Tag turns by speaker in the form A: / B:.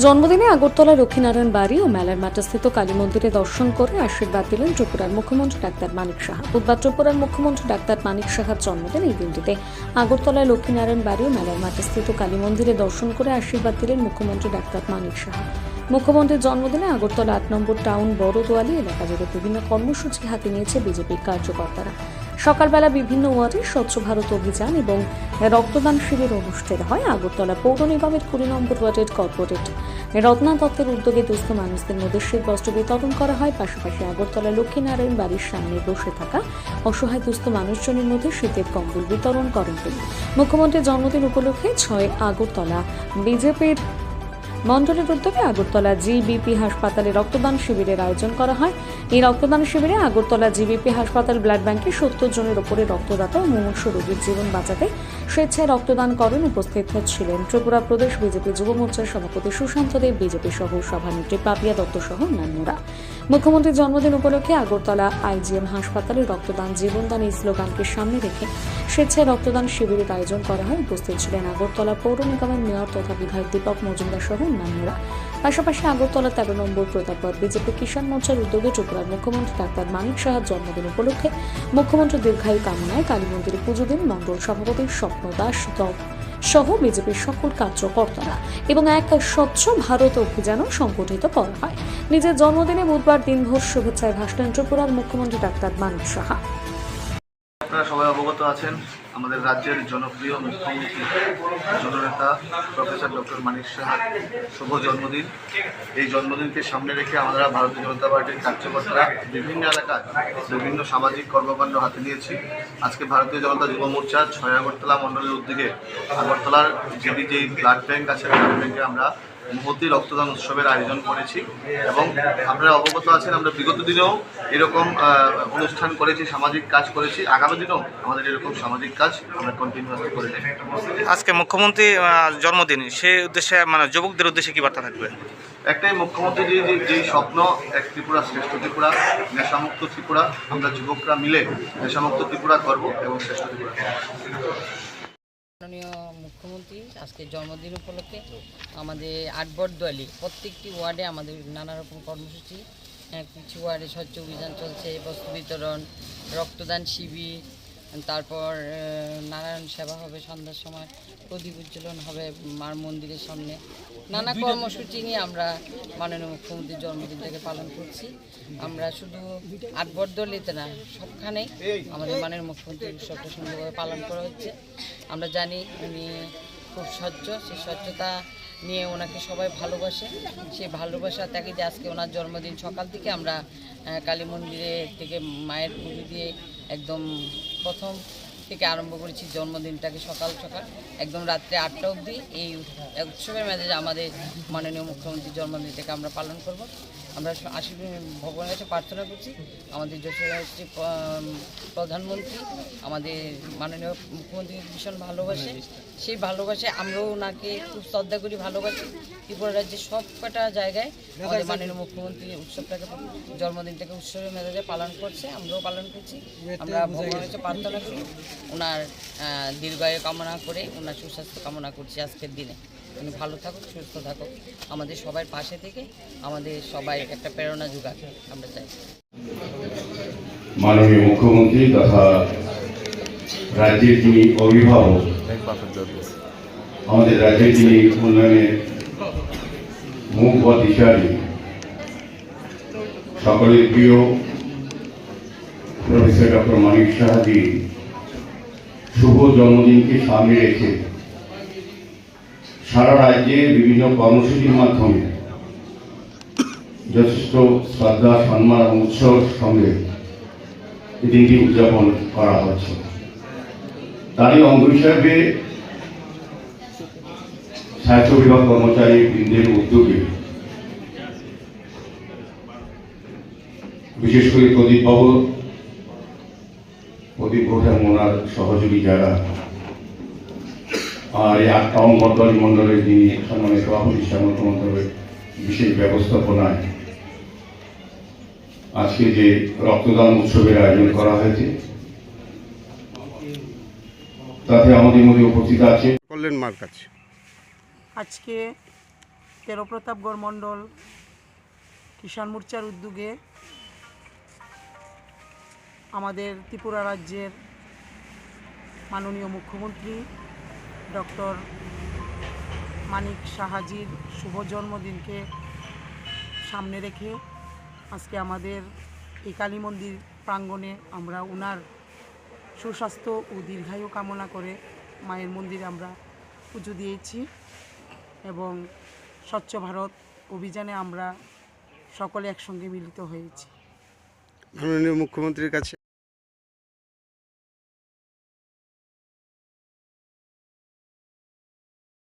A: জন্মদিনে আগরতলা লক্ষ্মীনারায়ণ বাড়ি ও মেলার মাঠস্থিত কালী মন্দিরে দর্শন করে আশীর্বাদ দিলেন ত্রিপুরার মুখ্যমন্ত্রী ডাক্তার মানিক সাহা। বুধবার ত্রিপুরার মুখ্যমন্ত্রী ডাক্তার মানিক সাহার জন্মদিন এই দিনটিতে। আগরতলায় লক্ষ্মীনারায়ণ বাড়ি ও মেলার মাঠস্থিত কালী মন্দিরে দর্শন করে আশীর্বাদ দিলেন মুখ্যমন্ত্রী ডাক্তার মানিক সাহা। মুখ্যমন্ত্রীর জন্মদিনে আগরতলা আট নম্বর টাউন বড়দোয়ালি এলাকা জুড়ে বিভিন্ন কর্মসূচি হাতে নিয়েছে বিজেপির কার্যকর্তারা। সকালবেলা বিভিন্ন ওয়ার্ডে স্বচ্ছ ভারত অভিযান এবং রক্তদান শিবির অনুষ্ঠিত হয়। আগরতলা পৌর নিগমের কুড়ি নম্বর ওয়ার্ডের কর্পোরেট রত্না দত্তের উদ্যোগে দুস্থ মানুষদের মধ্যে শীত বস্ত্র বিতরণ করা হয়। পাশাপাশি আগরতলা লক্ষ্মীনারায়ণ বাড়ির সামনে বসে থাকা অসহায় দুস্থ মানুষজনের মধ্যে শীতের কম্বল বিতরণ করেন তিনি। মুখ্যমন্ত্রীর জন্মদিন উপলক্ষে ছয় আগরতলা বিজেপির মন্ডলের উদ্যোগে আগরতলা জিবিপি হাসপাতালে রক্তদান শিবিরের আয়োজন করা হয়। এই রক্তদান শিবিরে আগরতলা জিবিপি হাসপাতাল ব্লাড ব্যাংকে সত্তর জনের ওপরে রক্তদাতা ও মুমূর্ষু রোগীর জীবন বাঁচাতে স্বেচ্ছায় রক্তদান করেন উপস্থিত ছিলেন ত্রিপুরা প্রদেশ বিজেপি যুব মোর্চার সভাপতি সুশান্ত দেব, বিজেপি সহ সভানেত্রী পাপিয়া দত্ত সহ অন্যান্যরা। মুখ্যমন্ত্রীর জন্মদিন উপলক্ষে আগরতলা আইজিএম হাসপাতালে রক্তদান জীবনদান এই স্লোগানকে সামনে রেখে স্বেচ্ছায় রক্তদান শিবিরের আয়োজন করা হয়। উপস্থিত ছিলেন আগরতলা পৌর নিগমের মেয়র তথা বিধায়ক দীপক মজুমদার সহ অন্যান্যরা। পাশাপাশি আগরতলা তেরো নম্বর প্রতাপপদ বিজেপি কিষাণ মোর্চার উদ্যোগে ত্রিপুরার মুখ্যমন্ত্রী ডাক্তার মানিক সাহার জন্মদিন উপলক্ষে মুখ্যমন্ত্রী দীর্ঘায়ু কামনায় কালী মন্দিরে পুজো দিন মণ্ডল সভাপতি স্বপ্ন দাস সহ বিজেপির সকল কার্যকর্তারা এবং এক স্বচ্ছ ভারত অভিযানও সংগঠিত করা হয়। নিজের জন্মদিনে বুধবার দিনভর শুভেচ্ছায় ভাসলেন ত্রিপুরার মুখ্যমন্ত্রী ডাক্তার মানিক সাহা।
B: আপনারা সবাই অবগত আছেন, আমাদের রাজ্যের জনপ্রিয় মুখ্যমন্ত্রী জননেতা প্রফেসর ডক্টর মানিক সাহা শুভ জন্মদিন। এই জন্মদিনকে সামনে রেখে আমরা ভারতীয় জনতা পার্টির কার্যকর্তারা বিভিন্ন এলাকায় বিভিন্ন সামাজিক কর্মকাণ্ড হাতে নিয়েছি। আজকে ভারতীয় জনতা যুব মোর্চা ছয় আগরতলা মণ্ডলের উদ্যোগে আগরতলার যেটি যেই ব্লাড ব্যাংক আছে, ব্লাড ব্যাংকে আমরা মহতি রক্তদান উৎসবের আয়োজন করেছি এবং আপনারা অবগত আছেন আমরা বিগত দিনেও এরকম অনুষ্ঠান করেছি সামাজিক কাজ করেছি। আগামী দিনেও আমাদের এরকম সামাজিক কাজ আমরা কন্টিনিউয়াসলি করে যাই
C: আজকে মুখ্যমন্ত্রী জন্মদিন সেই উদ্দেশ্যে মানে যুবকদের উদ্দেশ্যে কি বার্তা থাকবে?
B: একটাই মুখ্যমন্ত্রী যে যে- যেই স্বপ্ন এক ত্রিপুরা শ্রেষ্ঠ ত্রিপুরা নেশামুক্ত ত্রিপুরা আমরা যুবকরা মিলে নেশামুক্ত ত্রিপুরা করব এবং শ্রেষ্ঠ ত্রিপুরা।
D: মাননীয় মুখ্যমন্ত্রী আজকে জন্মদিন উপলক্ষে আমাদের আটবরদোয়ালি প্রত্যেকটি ওয়ার্ডে আমাদের নানা রকম কর্মসূচি হ্যাঁ, কিছু ওয়ার্ডে স্বচ্ছ অভিযান চলছে বস্ত্র বিতরণ রক্তদান শিবির তারপর নারায়ণ সেবা হবে সন্ধ্যার সময় প্রদীপ উজ্জ্বলন হবে মার মন্দিরের সামনে। নানা কর্মসূচি নিয়ে আমরা মাননীয় মুখ্যমন্ত্রীর জন্মদিনটাকে পালন করছি। আমরা শুধু আটবরদলিতে না সবখানেই আমাদের মাননীয় মুখ্যমন্ত্রীর উৎসবটা সুন্দরভাবে পালন করা হচ্ছে। আমরা জানি উনি খুব স্বচ্ছ সেই স্বচ্ছতা নিয়ে ওনাকে সবাই ভালোবাসে। সেই ভালোবাসা তাকে যে আজকে ওনার জন্মদিন সকাল থেকে আমরা কালী মন্দিরে থেকে মায়ের পুজো দিয়ে একদম প্রথম থেকে আরম্ভ করেছি জন্মদিনটাকে সকাল সকাল, একদম রাত্রে আটটা অবধি। এই উৎসবের মেজাজে আমাদের মাননীয় মুখ্যমন্ত্রীর জন্মদিনটাকে আমরা পালন করব। আমরা আশীর্বাদ ভগবানের কাছে প্রার্থনা করছি। আমাদের যশোরী প্রধানমন্ত্রী। আমাদের মাননীয় মুখ্যমন্ত্রী ভীষণ ভালোবাসে। সেই ভালোবাসায় আমরাও ওনাকে খুব শ্রদ্ধা করি ভালোবাসি। ত্রিপুরা রাজ্যের সব কটা জায়গায় আমাদের মাননীয় মুখ্যমন্ত্রী উৎসবটাকে জন্মদিনটাকে উৎসবের মেজাজে পালন করছে আমরাও পালন করছি। আমরা ভগবানের কাছে প্রার্থনা করি ওনার দীর্ঘায়ু কামনা করে ওনার সুস্বাস্থ্য কামনা করছি আজকের দিনে। উনি ভালো থাকুক, সুস্থ থাকুক। আমাদের সবার পাশে থেকে আমাদের সবাই একটা প্রেরণা যোগাক, আমরা চাই।
E: মাননীয় মুখ্যমন্ত্রী তথা রাজ্যের যিনি অভিভাবক, আমাদের রাজ্যের যিনি উন্নয়নের মুখ দিশারি সকলের প্রিয় প্রফেসর ডক্টর মানিক সাহাজি, শুভ জন্মদিনকে সামনে রেখে সারা রাজ্যে বিভিন্ন কর্মসূচির মাধ্যমে যথেষ্ট শ্রদ্ধা, সম্মান এবং উৎসবের সঙ্গে এই দিনটি উদযাপন করা হচ্ছে। তারই অঙ্গ হিসাবে স্বাস্থ্য বিভাগ কর্মচারী বৃন্দের উদ্যোগে বিশেষ করে প্রদীপ বাবু প্রদীপ ঘোষ এবং ওনার সহযোগী যারা এই আট টাউন বর্তমানী মণ্ডলের যিনি সম্মানিত সভাপতি শ্যামন্ত মন্ত্রকের বিশেষ ব্যবস্থাপনায় আজকে যে রক্তদান উৎসবের আয়োজন করা হয়েছে তাতে আমাদের মধ্যে উপস্থিত আছে।
F: করলেন মার কাছে
G: আজকে
F: তেরো প্রতাপগড় মণ্ডল কিষাণ মোর্চার উদ্যোগে আমাদের ত্রিপুরা রাজ্যের মাননীয় মুখ্যমন্ত্রী ডক্টর মানিক সাহাজির শুভ জন্মদিনকে সামনে রেখে আজকে আমাদের এই কালী মন্দির প্রাঙ্গণে আমরা ওনার সুস্বাস্থ্য ও দীর্ঘায়ু কামনা করে মায়ের মন্দিরে আমরা পুজো দিয়েছি এবং স্বচ্ছ ভারত অভিযানে আমরা সকলে একসঙ্গে মিলিত হয়েছি।
G: মাননীয় মুখ্যমন্ত্রীর কাছে